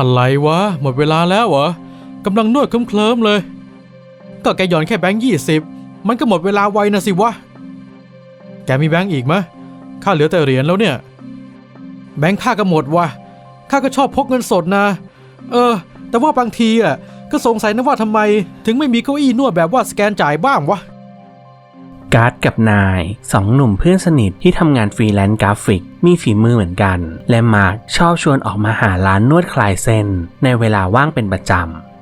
อะไรวะ หมดเวลาแล้วเหรอกำลังนวดเคลิ้มๆเลย ก็แกหย่อนแค่แบงค์ยี่สิบมันก็หมดเวลาไวนะสิวะ แกมีแบงค์อีกมะข้าเหลือแต่เหรียญแล้วเนี่ย แบงค์ข้าก็หมดวะข้าก็ชอบพกเงินสดนะ เออ แต่ว่าบางทีอะก็สงสัยนะว่าทำไม ถึงไม่มีเก้าอี้นวดแบบว่าสแกนจ่ายบ้างวะ การ์ดกับนายสองหนุ่มเพื่อนสนิทที่ทำงานฟรีแลนซ์กราฟิก มีฝีมือเหมือนกัน และมาร์คชอบชวนออกมาหาร้านนวดคลายเส้น ในเวลาว่างเป็นประจ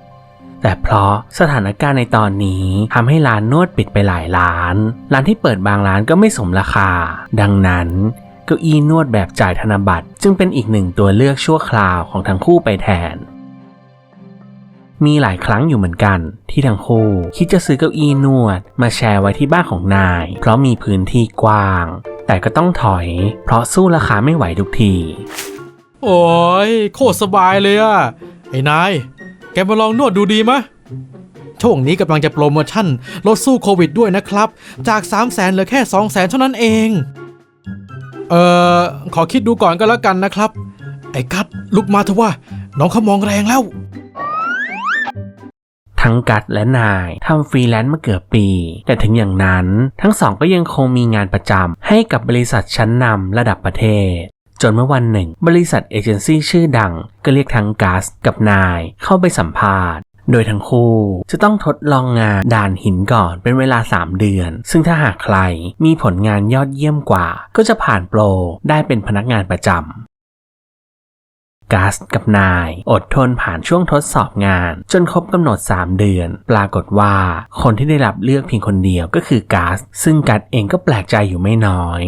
ำ แต่เพราะสถานการณ์ในตอนนี้ทำให้ร้านนวดปิดไปหลายร้าน ร้านที่เปิดบางร้านก็ไม่สมราคา ดังนั้นเก้าอี้นวดแบบจ่ายธนบัตร จึงเป็นอีกหนึ่งตัวเลือกชั่วคราวของทั้งคู่ไปแทน มีหลายครั้งอยู่เหมือนกันที่ทั้งคู่คิดจะซื้อเก้าอี้นวด มาแชร์ไว้ที่บ้านของนาย เพราะมีพื้นที่กว้าง แต่ก็ต้องถอย เพราะสู้ราคาไม่ไหวทุกที โอ้ยโคตรสบายเลยอะไอ้นาย แกมาลองนวดดูดีมะช่วงนี้กำลังจะโปรโมชั่นลดสู้โควิดด้วยนะครับ จาก 3 0 0แสนเหลือแค่ 2 0 0แสนเท่านั้นเอง เอ่อ ขอคิดดูก่อนก็แล้วกันนะครับ ไอ้กัดลุกมาเถอะว่า น้องเขามองแรงแล้ว ทั้งกัดและนายทำฟรีแลนซ์มาเกือบปี แต่ถึงอย่างนั้นทั้งสองก็ยังคงมีงานประจำให้กับบริษัทชั้นนำระดับประเทศ จนเมื่อวันหนึ่ง บริษัทเอเจนซี่ชื่อดังก็เรียกทั้งกัสกับนายเข้าไปสัมภาษณ์โดยทั้งคู่จะต้องทดลองงานด่านหินก่อนเป็นเวลา 3 เดือน ซึ่งถ้าหากใครมีผลงานยอดเยี่ยมกว่า ก็จะผ่านโปรได้เป็นพนักงานประจำ กัสกับนาย อดทนผ่านช่วงทดสอบงาน จนครบกำหนด 3 เดือน ปรากฏว่าคนที่ได้รับเลือกเพียงคนเดียวก็คือกัสซึ่งกัสเองก็แปลกใจอยู่ไม่น้อย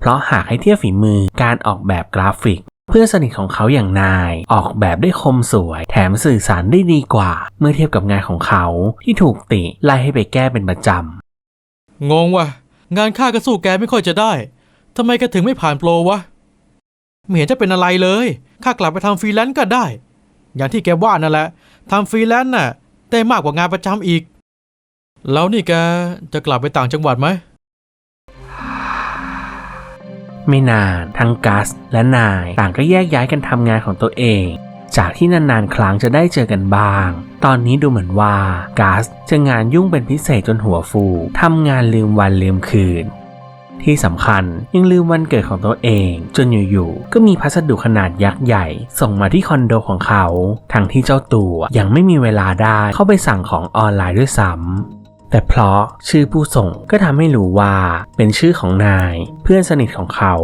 เพราะหากให้เทียบฝีมือการออกแบบกราฟิก เพื่อนสนิทของเขาอย่างนาย ออกแบบได้คมสวย แถมสื่อสารได้ดีกว่า เมื่อเทียบกับงานของเขาที่ถูกติไล่ให้ไปแก้เป็นประจำงงว่ะงานข้าก็สู้แกไม่ค่อยจะได้ทำไมแกถึงไม่ผ่านโปรวะไม่เห็นจะเป็นอะไรเลย ข้ากลับไปทำฟรีแลนซ์ก็ได้ อย่างที่แกว่านั่นแหละทำฟรีแลนซ์น่ะได้มากกว่างานประจำอีก แล้วนี่แกจะกลับไปต่างจังหวัดไหม ไม่นานทั้งกัสและนายต่างก็แยกย้ายกันทำงานของตัวเอง จากที่นานๆ ครั้งจะได้เจอกันบ้าง ตอนนี้ดูเหมือนว่ากัสจะงานยุ่งเป็นพิเศษจนหัวฟูทำงานลืมวันลืมคืน ที่สำคัญยังลืมวันเกิดของตัวเอง จนอยู่ๆก็มีพัสดุขนาดยักษ์ใหญ่ ส่งมาที่คอนโดของเขา ทั้งที่เจ้าตัวยังไม่มีเวลาได้เข้าไปสั่งของออนไลน์ด้วยซ้ำแต่เพราะชื่อผู้ส่งก็ทำให้รู้ว่าเป็นชื่อของนาย เพื่อนสนิทของเขา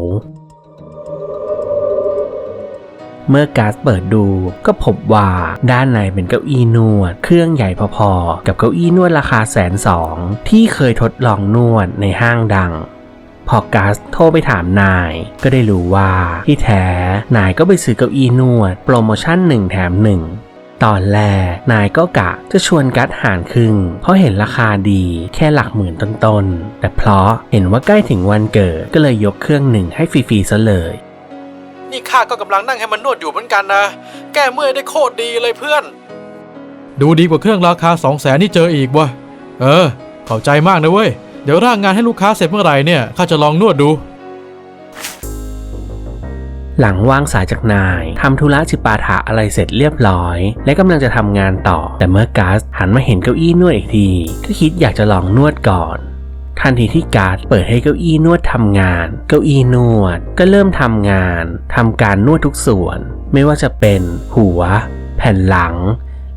เมื่อการ์ดเปิดดูก็พบว่าด้านในเป็นเก้าอี้นวด เครื่องใหญ่พอๆ กับเก้าอี้นวดราคาแสนสองที่เคยทดลองนวดในห้างดัง พอกัสโทรไปถามนาย ก็ได้รู้ว่าที่แท้นายก็ไปซื้อเก้าอี้นวด โปรโมชั่นหนึ่งแถมหนึ่งตอนแรกนายก็กะจะชวนกัสหารครึ่ง เพราะเห็นราคาดีแค่หลักหมื่นต้นๆ แต่เพราะเห็นว่าใกล้ถึงวันเกิดก็เลยยกเครื่องหนึ่งให้ฟรีๆซะเลย นี่ข้าก็กำลังนั่งให้มันนวดอยู่เหมือนกันนะ แก้เมื่อยได้โคตรดีเลยเพื่อน ดูดีกว่าเครื่องราคา2 0 0แสนที่เจออีกวะเออ เข้าใจมากนะเว้ย เดี๋ยวร่างงานให้ลูกค้าเสร็จเมื่อไหร่เนี่ยข้าจะลองนวดดู หลังวางสายจากนายทำธุระจิปาถะอะไรเสร็จเรียบร้อย และกำลังจะทำงานต่อ แต่เมื่อกัสหันมาเห็นเก้าอี้นวดอีกที ก็คิดอยากจะลองนวดก่อน ทันทีที่การ์ดเปิดให้เก้าอี้นวดทำงาน เก้าอี้นวด ก็เริ่มทำงานทำการนวดทุกส่วน ไม่ว่าจะเป็นหัว แผ่นหลัง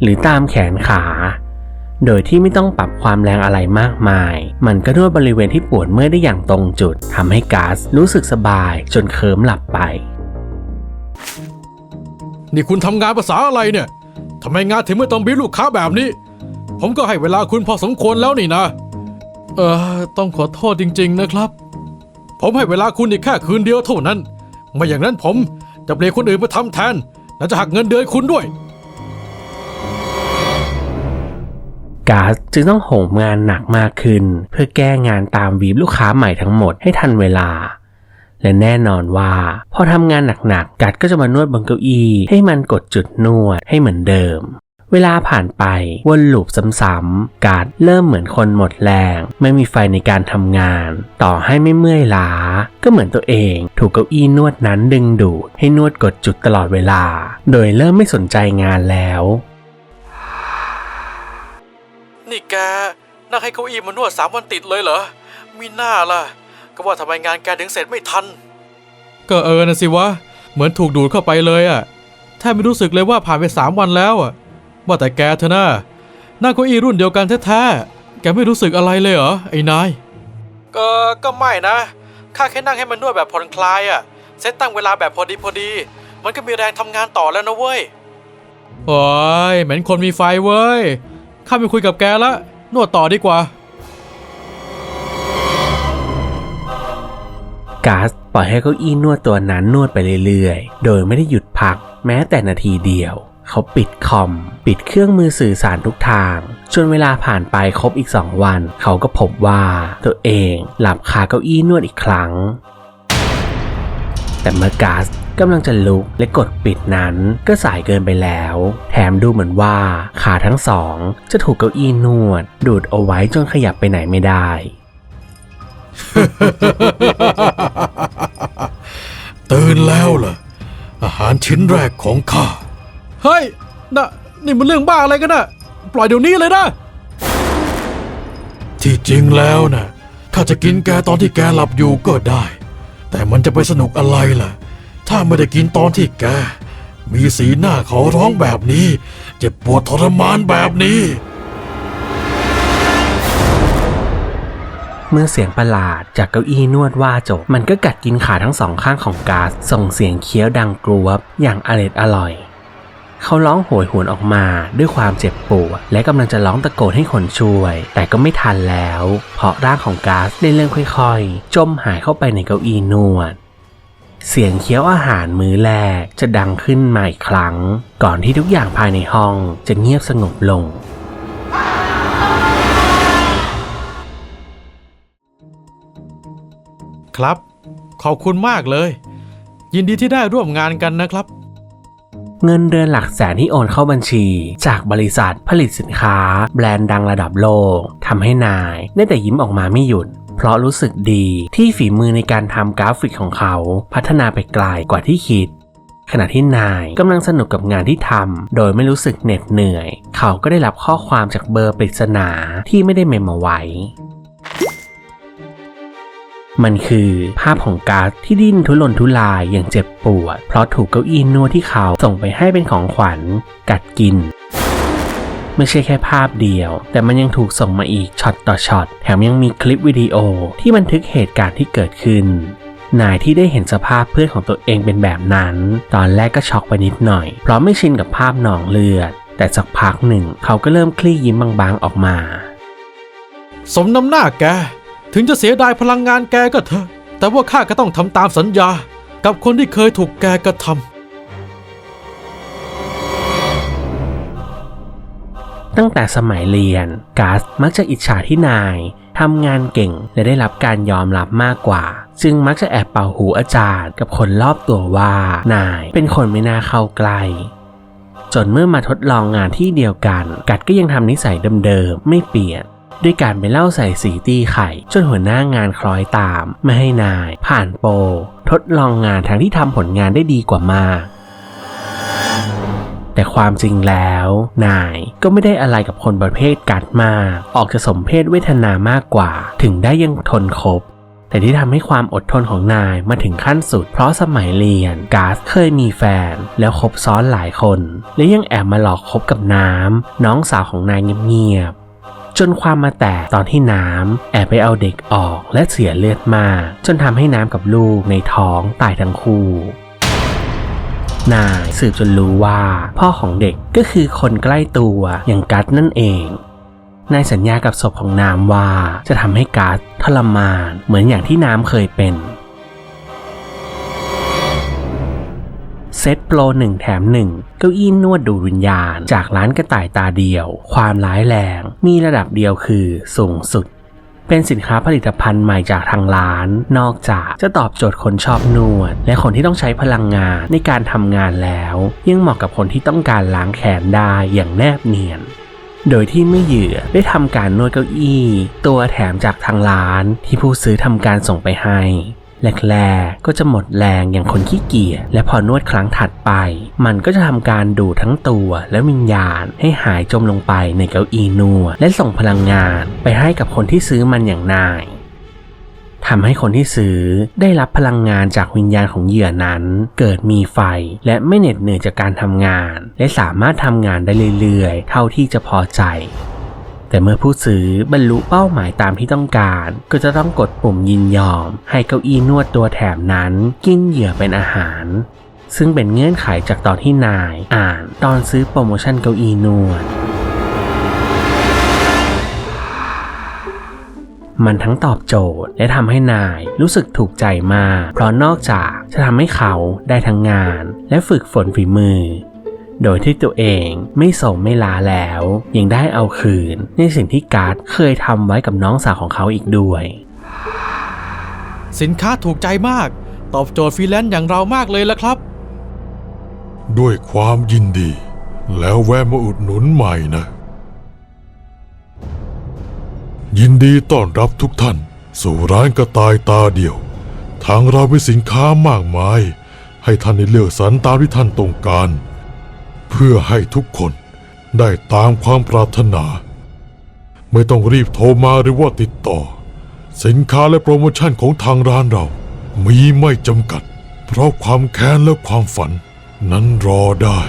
หรือตามแขนขา โดยที่ไม่ต้องปรับความแรงอะไรมากมาย มันก็นวดบริเวณที่ปวดเมื่อยได้อย่างตรงจุดทำให้กัสรู้สึกสบายจนเคลิ้มหลับไป นี่คุณทำงานภาษาอะไรเนี่ยทำไมงานถึงไม่ต้องบีบลูกค้าแบบนี้ ผมก็ให้เวลาคุณพอสมควรแล้วนี่นะ เออต้องขอโทษจริง ๆ นะครับ ผมให้เวลาคุณอีกแค่คืนเดียวเท่านั้น ไม่อย่างนั้นผมจะเปลี่ยนคนอื่นมาทำแทน และจะหักเงินเดือนคุณด้วย กาสจึงต้องโหมงานหนักมากขึ้น เพื่อแก้งานตามวีบลูกค้าใหม่ทั้งหมดให้ทันเวลา และแน่นอนว่า พอทำงานหนักๆกัดก็จะมานวดบนเก้าอี้ให้มันกดจุดนวดให้เหมือนเดิมเวลาผ่านไปวนลูปซ้ำๆการ์ดเริ่มเหมือนคนหมดแรง ไม่มีไฟในการทำงาน ต่อให้ไม่เมื่อยล้า ก็เหมือนตัวเอง ถูกเก้าอี้นวดนั้นดึงดูด ให้นวดกดจุดตลอดเวลา โดยเริ่มไม่สนใจงานแล้ว นี่แกนั่งให้เก้าอี้มานวดสามวันติดเลยเหรอ มีหน้าล่ะ ก็ว่าทำไมงานแกถึงเสร็จไม่ทัน ก็เออนะสิวะ เหมือนถูกดูดเข้าไปเลยอะแทบไม่รู้สึกเลยว่าผ่านไปสามวันแล้วอะว่าแต่แกเถอะนะนั่งเก้าอี้รุ่นเดียวกันแท้ๆ แกไม่รู้สึกอะไรเลยเหรอไอ้นาย ก็ก็ไม่นะ ข้าแค่นั่งให้มันนวดแบบผ่อนคลายอะเซตตั้งเวลาแบบพอดีพอดี มันก็มีแรงทำงานต่อแล้วนะเว้ย โอ้ยเหมือนคนมีไฟเว้ย ข้าไปคุยกับแกละนวดต่อดีกว่าก๊าซปล่อยให้เก้าอี้นวดตัวนั้นนวดไปเรื่อยๆ โดยไม่ได้หยุดพักแม้แต่นาทีเดียว เขาปิดคอม ปิดเครื่องมือสื่อสารทุกทางจนเวลาผ่านไปครบอีกสองวัน เขาก็พบว่าตัวเองหลับคาเก้าอี้นวดอีกครั้ง แต่เมื่อกาซกำลังจะลุกและกดปิดนั้นก็สายเกินไปแล้ว แถมดูเหมือนว่าขาทั้งสองจะถูกเก้าอี้นวด ดูดเอาไว้จนขยับไปไหนไม่ได้ ตื่นแล้วเหรออาหารชิ้นแรกของข้า เฮ้ยนะนี่มันเรื่องบ้าอะไรกันน่ะ ปล่อยเดี๋ยวนี้เลยนะ ที่จริงแล้วนะข้าจะกินแกตอนที่แกหลับอยู่ก็ได้ แต่มันจะไปสนุกอะไรล่ะ ถ้าไม่ได้กินตอนที่แก มีสีหน้าขอร้องแบบนี้ เจ็บปวดทรมานแบบนี้ เมื่อเสียงประหลาดจากเก้าอี้นวดว่าจบ มันก็กัดกินขาทั้งสองข้างของกาสส่งเสียงเคี้ยวดังกรวบอย่างอร็ดอร่อย เขาร้องโหยหวนออกมาด้วยความเจ็บปวดและกำลังจะร้องตะโกนให้คนช่วย แต่ก็ไม่ทันแล้ว เพราะร่างของกาสได้เริ่มค่อยๆ จมหายเข้าไปในเก้าอี้นวด เสียงเคี้ยวอาหารมื้อแรกจะดังขึ้นมาอีกครั้ง ก่อนที่ทุกอย่างภายในห้องจะเงียบสงบลง ครับ ขอบคุณมากเลย ยินดีที่ได้ร่วมงานกันนะครับ เงินเดือนหลักแสนที่โอนเข้าบัญชี จากบริษัทผลิตสินค้า แบรนด์ดังระดับโลกทำให้นายได้แต่ยิ้มออกมาไม่หยุด เพราะรู้สึกดีที่ฝีมือในการทำกราฟิกของเขาพัฒนาไปไกลกว่าที่คิด ขณะที่นายกำลังสนุกกับงานที่ทำโดยไม่รู้สึกเหน็ดเหนื่อย เขาก็ได้รับข้อความจากเบอร์ปริศนาที่ไม่ได้เมมเอาไว้มันคือภาพของการ์ดที่ดิ้นทุรนทุรายอย่างเจ็บปวด เพราะถูกเก้าอี้นวดที่เขาส่งไปให้เป็นของขวัญ กัดกิน ไม่ใช่แค่ภาพเดียว แต่มันยังถูกส่งมาอีกช็อตต่อช็อต แถมยังมีคลิปวิดีโอที่บันทึกเหตุการณ์ที่เกิดขึ้นนายที่ได้เห็นสภาพเพื่อนของตัวเองเป็นแบบนั้น ตอนแรกก็ช็อกไปนิดหน่อย เพราะไม่ชินกับภาพหนองเลือด แต่สักพักหนึ่งเขาก็เริ่มคลี่ยิ้มบางๆออกมา สมน้ำหน้าแก ถึงจะเสียดายพลังงานแกก็เถอะ แต่ว่าข้าก็ต้องทำตามสัญญา กับคนที่เคยถูกแกกระทำ ตั้งแต่สมัยเรียนกาสมักจะอิจฉาที่นายทำงานเก่งและได้รับการยอมรับมากกว่า จึงมักจะแอบเป่าหูอาจารย์กับคนรอบตัวว่า นายเป็นคนไม่น่าเข้าใกล้จนเมื่อมาทดลองงานที่เดียวกัน กัดก็ยังทำนิสัยเดิมๆ ไม่เปลี่ยน ด้วยการไปเล่าใส่สีตีไข่จนหัวหน้างานคล้อยตาม ไม่ให้นาย ผ่านโปรทดลองงานทั้งที่ทำผลงานได้ดีกว่ามาก แต่ความจริงแล้ว นายก็ไม่ได้อะไรกับคนประเภทกัดมาก ออกจะสมเพศเวทนามากกว่า ถึงได้ยังทนคบแต่ที่ทำให้ความอดทนของนายมาถึงขั้นสุด เพราะสมัยเรียนกาสเคยมีแฟน แล้วคบซ้อนหลายคน และยังแอบมาหลอกคบกับน้ำน้องสาวของนายเงียบๆจนความมาแตกตอนที่น้ำแอบไปเอาเด็กออกและเสียเลือดมาก จนทำให้น้ำกับลูกในท้องตายทั้งคู่ นายสืบจนรู้ว่า พ่อของเด็กก็คือคนใกล้ตัวอย่างกัสนั่นเองนายสัญญากับศพของน้ำว่าจะทำให้กัสทรมานเหมือนอย่างที่น้ำเคยเป็นเซตโปรหนึ่งแถมหนึ่งเก้าอี้นวดดูวิญญาณ จากร้านกระต่ายตาเดียว ความร้ายแรง มีระดับเดียวคือสูงสุด เป็นสินค้าผลิตภัณฑ์ใหม่จากทางร้าน นอกจากจะตอบโจทย์คนชอบนวด และคนที่ต้องใช้พลังงานในการทำงานแล้ว ยังเหมาะกับคนที่ต้องการล้างแขนได้อย่างแนบเนียนโดยที่เมื่อเหยื่อได้ทำการนวดเก้าอี้ ตัวแถมจากทางร้านที่ผู้ซื้อทำการส่งไปให้ แรกๆก็จะหมดแรงอย่างคนขี้เกียจและพอนวดครั้งถัดไป มันก็จะทำการดูดทั้งตัวและวิญญาณให้หายจมลงไปในเก้าอี้นวดและส่งพลังงานไปให้กับคนที่ซื้อมันอย่างนายทำให้คนที่ซื้อได้รับพลังงานจากวิญญาณของเหยื่อนั้น เกิดมีไฟและไม่เหน็ดเหนื่อยจากการทำงาน และสามารถทำงานได้เรื่อยๆ เท่าที่จะพอใจ แต่เมื่อผู้ซื้อบรรลุเป้าหมายตามที่ต้องการ ก็จะต้องกดปุ่มยินยอม ให้เก้าอี้นวดตัวแถมนั้น กินเหยื่อเป็นอาหาร ซึ่งเป็นเงื่อนไขจากตอนที่นายอ่านตอนซื้อโปรโมชั่นเก้าอี้นวด มันทั้งตอบโจทย์และทำให้นายรู้สึกถูกใจมาก เพราะนอกจากจะทำให้เขาได้ทั้งงาน และฝึกฝนฝีมือ โดยที่ตัวเองไม่สมไม่ลาแล้ว ยังได้เอาคืน ในสิ่งที่การ์ดเคยทำไว้กับน้องสาวของเขาอีกด้วย สินค้าถูกใจมาก ตอบโจทย์ฟรีแลนซ์อย่างเรามากเลยละครับ ด้วยความยินดี แล้วแวะมาอุดหนุนใหม่นะ ยินดีต้อนรับทุกท่าน สู่ร้านกระต่ายตาเดียว ทางเรามีสินค้ามากมาย ให้ท่านได้เลือกสรรตามที่ท่านต้องการเพื่อให้ทุกคนได้ตามความปรารถนา ไม่ต้องรีบโทรมาหรือว่าติดต่อ สินค้าและโปรโมชั่นของทางร้านเรา มีไม่จำกัด เพราะความแค้นและความฝันนั้นรอได้